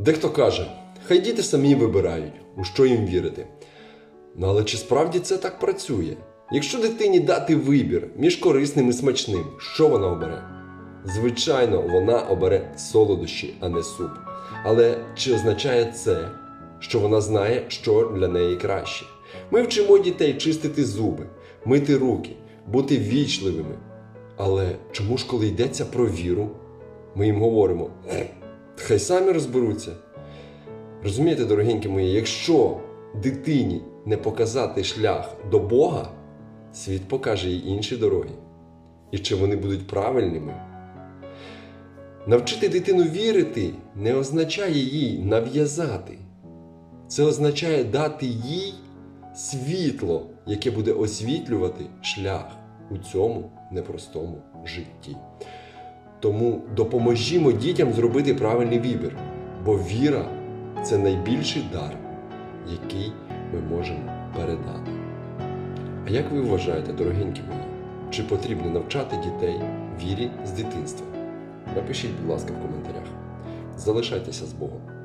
Дехто каже, хай діти самі вибирають, у що їм вірити. Ну але чи справді це так працює? Якщо дитині дати вибір між корисним і смачним, що вона обере? Звичайно, вона обере солодощі, а не суп. Але чи означає це, що вона знає, що для неї краще? Ми вчимо дітей чистити зуби, мити руки, бути вічливими. Але чому ж, коли йдеться про віру, ми їм говоримо, хай самі розберуться. Розумієте, дорогенькі мої, якщо дитині не показати шлях до Бога, світ покаже їй інші дороги. І чи вони будуть правильними? Навчити дитину вірити не означає їй нав'язати. Це означає дати їй світло, яке буде освітлювати шлях у цьому непростому житті. Тому допоможімо дітям зробити правильний вибір, бо віра це найбільший дар, який ми можемо передати. А як ви вважаєте, дорогенькі мої, чи потрібно навчати дітей вірі з дитинства? Напишіть, будь ласка, в коментарях. Залишайтеся з Богом.